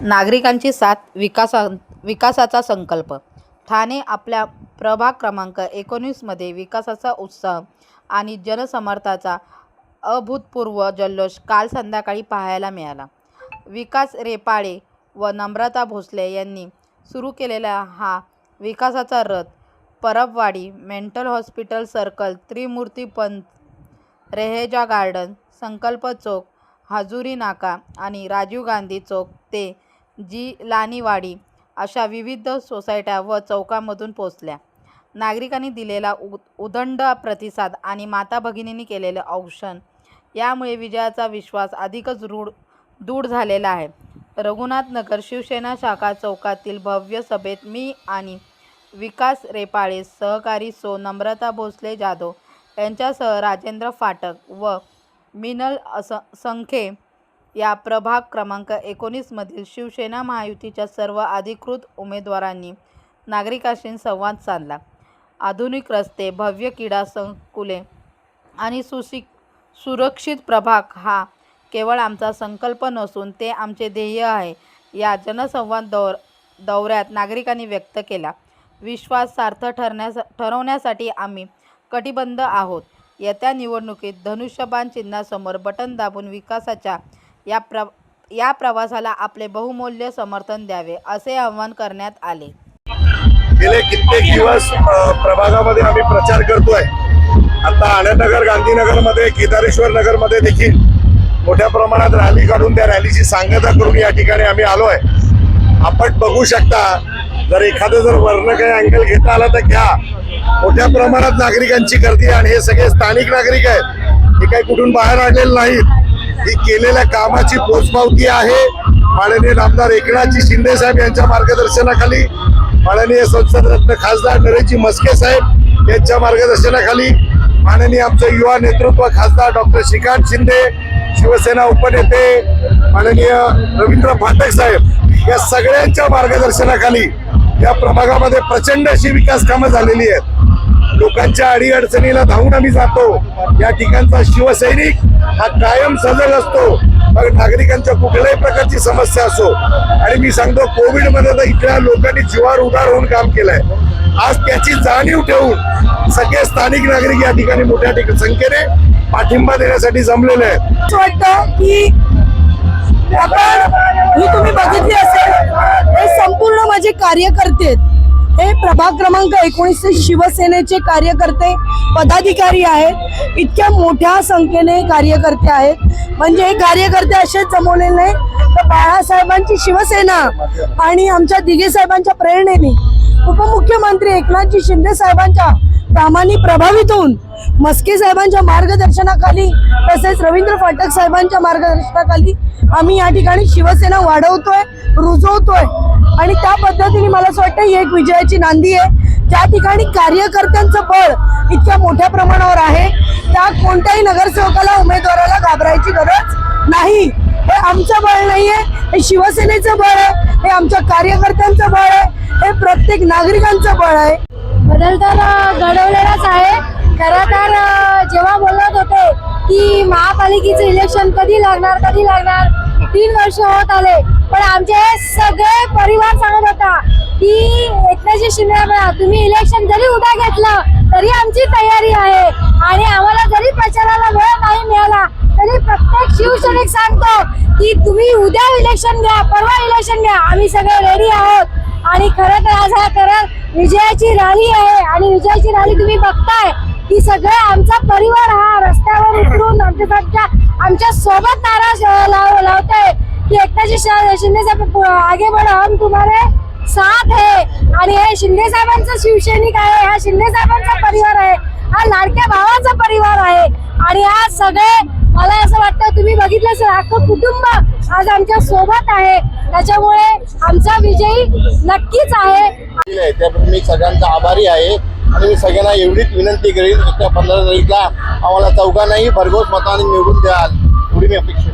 नागरिकांची साथ विकासा विकासाचा संकल्प. ठाणे आपल्या प्रभाग क्रमांक एकोणीसमध्ये विकासाचा उत्साह आणि जनसमर्थाचा अभूतपूर्व जल्लोष काल संध्याकाळी पाहायला मिळाला. विकास रेपाळे व नम्रता भोसले यांनी सुरू केलेला हा विकासाचा रथ Parabwadi mental hospital circle Trimurti Pant Raheja garden Sankalp Chowk Hajuri नाका आणि राजीव गांधी चौक ते जी लानीवाडी अशा विविध सोसायट्या व चौकामधून पोचल्या नागरिकांनी दिलेला उ उदंड प्रतिसाद आणि माता भगिनींनी केलेलं औक्षण यामुळे विजयाचा विश्वास अधिकच रूढ दूढ झालेला आहे. रघुनाथनगर शिवसेना शाखा चौकातील भव्य सभेत मी आणि विकास रेपाळे सहकारी सो नम्रता भोसले जाधव यांच्यासह राजेंद्र फाटक व मिनल अस संखे या प्रभाग क्रमांक एकोणीसमधील शिवसेना महायुतीच्या सर्व अधिकृत उमेदवारांनी नागरिकांशी संवाद साधला. आधुनिक रस्ते भव्य क्रीडा संकुले आणि सुशिक सुरक्षित प्रभाग हा केवळ आमचा संकल्प नसून ते आमचे ध्येय आहे या जनसंवाद दौर दौऱ्यात नागरिकांनी व्यक्त केला. विश्वास सार्थ ठरण्यास ठरवण्यासाठी आम्ही कटिबद्ध आहोत. येत्या निवडणुकीत धनुष्यबाण चिन्हासमोर बटन दाबून विकासाच्या या प्र या प्रवासाला आपले बहुमूल्य समर्थन द्यावे असे आवाहन करण्यात आले. गेले कित्येक दिवस प्रभागामध्ये आम्ही प्रचार करतोय. आता आनंदनगर गांधीनगरमध्ये केदारेश्वर नगरमध्ये देखील मोठ्या प्रमाणात रॅली काढून त्या रॅलीची सांगता करून या ठिकाणी आम्ही आलोय. आपण बघू शकता जर एखादं जर वर्ण काही अँगल घेता आला तर घ्या. मोठ्या प्रमाणात नागरिकांची गर्दी आहे आणि हे सगळे स्थानिक नागरिक आहेत. हे काही कुठून बाहेर आलेले नाहीत. ही केलेल्या कामाची पोचपावती आहे. माननीय आमदार एकनाथजी शिंदे साहेब यांच्या मार्गदर्शनाखाली माननीय संसद रत्न खासदार नरेशजी मस्के साहेब यांच्या मार्गदर्शनाखाली माननीय आमचं युवा नेतृत्व खासदार डॉक्टर श्रीकांत शिंदे शिवसेना उपनेते माननीय रवींद्र फाटक साहेब या सगळ्यांच्या मार्गदर्शनाखाली या प्रभागामध्ये प्रचंड अशी विकास कामं झालेली आहेत. लोकांच्या अडीअडचणीला धावून आम्ही जातो. या ठिकाणचा शिवसैनिक हा कायम सजग असतो. मग नागरिकांच्या कुठल्याही प्रकारची समस्या असो. आणि मी सांगतो कोविडमध्ये तर इथल्या लोकांनी जीवावर उदार होऊन काम केलंय. आज त्याची जाणीव ठेवून सगळे स्थानिक नागरिक या ठिकाणी मोठ्या संख्येने पाठिंबा देण्यासाठी जमलेले आहेत. असं वाटतं की आपण ही तुम्ही बघितली असेल हे संपूर्ण माझे कार्यकर्ते आहेत. हे प्रभाग क्रमांक एकोणीसचे शिवसेनेचे कार्यकर्ते पदाधिकारी आहेत. इतक्या मोठ्या संख्येने कार्यकर्ते आहेत. म्हणजे हे कार्यकर्ते असेच जमवलेले नाही. तर बाळासाहेबांची शिवसेना आणि आमच्या दिघे साहेबांच्या प्रेरणेने उपमुख्यमंत्री एकनाथजी शिंदे साहेबांच्या कामाने प्रभावित होऊन मस्के साहेबांच्या मार्गदर्शनाखाली तसेच रवींद्र फाटक साहेबांच्या मार्गदर्शनाखाली आम्ही या ठिकाणी शिवसेना वाढवतोय रुजवतोय. आणि त्या पद्धतीने मला असं वाटतं ही एक विजयाची नांदी आहे. ज्या ठिकाणी कार्यकर्त्यांचं बळ इतक्या मोठ्या प्रमाणावर आहे त्या कोणत्याही नगरसेवकाला उमेदवाराला घाबरायची गरज नाही. हे आमचं बळ नाहीये हे शिवसेनेचं बळ आहे हे आमच्या कार्यकर्त्यांचं बळ आहे हे प्रत्येक नागरिकांचं बळ आहे. बदल तर घडवलेलाच आहे. खरं तर जेव्हा बोलत होते की महापालिकेचं इलेक्शन कधी लागणार कधी लागणार तीन वर्ष होत आले. पण आमचे सगळे परिवार सांगत होता की एकनाथजी शिंदे तुम्ही इलेक्शन जरी उद्या घेतलं तरी आमची तयारी आहे. आणि आम्हाला जरी प्रचाराला वेळ नाही मिळाला तरी प्रत्येक शिवसैनिक सांगतो की तुम्ही उद्या इलेक्शन घ्या परवा इलेक्शन घ्या. आम्ही सगळे रेडी आहोत. आणि खरं तर आज हा खरं विजयाची रॅली आहे. आणि विजयाची रॅली तुम्ही बघताय. की सगळे आमचा परिवार हा रस्त्यावर उतरून आमच्या आमच्यासोबत नारा लाव लावताय. की एकनाथजी शा- शिंदे साहेब आगे बढ़ो हम तुम्हारे साथ है. आणि हे शिंदे साहेबांचा शिवसैनिक आहे हा शिंदे साहेबांचा परिवार आहे हा लाडक्या भावाचा परिवार आहे. आणि हा सगळे मला असं वाटतं तुम्ही बघितलं असेल अख्खं कुटुंब आज आमच्यासोबत आहे. त्याच्यामुळे आमचा विजयी नक्कीच आहे. मी सगळ्यांचा आभारी आहे. आणि मी सगळ्यांना एवढीच विनंती करेन येत्या पंधरा तारीखला आम्हाला चौघांनाही भरघोस मताने निवडून द्याल एवढी मी अपेक्षा